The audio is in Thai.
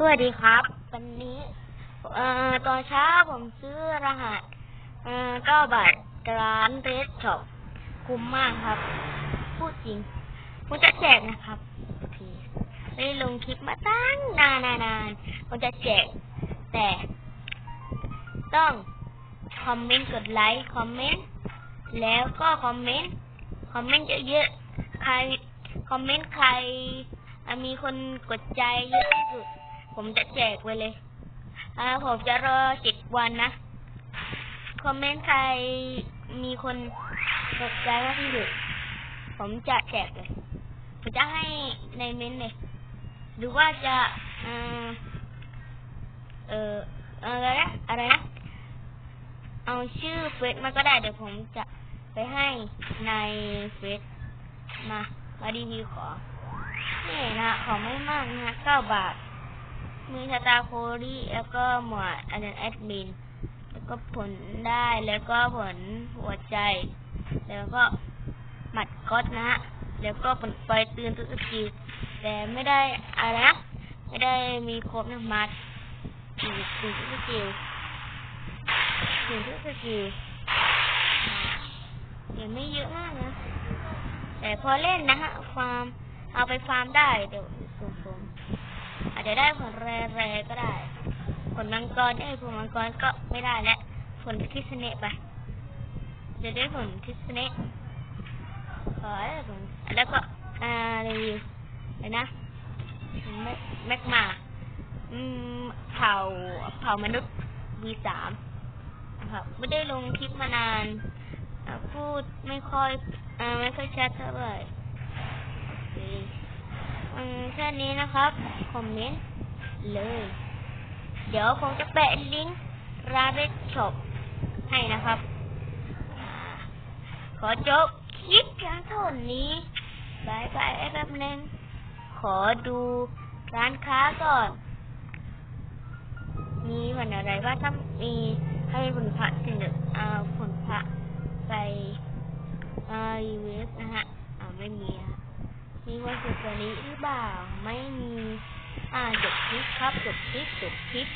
สวัสดีครับ วันนี้ เอ่อตอนเช้าผมซื้อรหัส เอ่อเก้าบาทร้านเรสช็อปคุ้มมากครับ พูดจริงผมจะแจกนะครับโอเคไม่ลงคลิปมาตั้งนานนานๆผมจะแจก แต่ ต้องคอมเมนต์กดไลค์คอมเมนต์แล้วก็คอมเมนต์คอมเมนต์เยอะๆใครคอมเมนต์ใครมีคนกดใจเยอะที่สุด ผมจะแจกไปเลยอ่าผมจะรอเจ็ดวันนะ คอมเมนต์ใครมีคนกใจมากที่สุดผมจะแจกเลย ผมจะให้ในเมนต์เลย หรือว่าจะเอ่อเอออะไรนะอะไรนะ เอาชื่อเฟซมาก็ได้ เดี๋ยวผมจะไปให้ในเฟซมา มาดีวีขอนี่นะ ขอไม่มากนะเก้าบาท มีสตาโคลี่แล้วก็หมวดอันอนแอดมิน แล้วก็ผลได้แล้วก็ผลหัวใจ แล้วก็หมัดก๊อตนะฮะ แล้วก็ผลไฟเตือนทุกสกิลแต่ไม่ได้อะไรนะ ไม่ได้มีครบนะมัดสี่สี่ทุกสกิลสี่ทุกสกิลยังไม่เยอะมากนะ แต่พอเล่นนะฮะฟาร์มเอาไปฟาร์มได้เดี๋ยวสูงๆ อาจจะได้ผลแรๆก็ได้ผลมังกรไอ้ผลมังกรก็ไม่ได้แล้วผลคิสเนะไปจะได้ผลคิสเนะขอให้ผลแล้วก็อ่ารีวิวเลยนะแม็กแม็กมาอืมเผ่าเผ่ามนุษย์ V3 นะครับไม่ได้ลงคลิปมานานพูดไม่ค่อยอไม่ค่อยชัดเท่าไหร่ อืมแค่นี้นะครับ คอมเมนต์เลย เดี๋ยวผมจะแปะลิงก์ร้านเรดช็อปให้นะครับ ขอจบคลิปเพียงเท่านี้บายบายแป๊บนึง ขอดูร้านค้าก่อน มีผลอะไรบ้าถ้ามีให้ผลพระถึงจะเอาผลพระไปเอ่อเวฟนะฮะอ่าไม่มีฮะ มีวันสุดตัวนี้หรือเปล่า ไม่มี อ่าจบคลิปครับ จบคลิป จบคลิป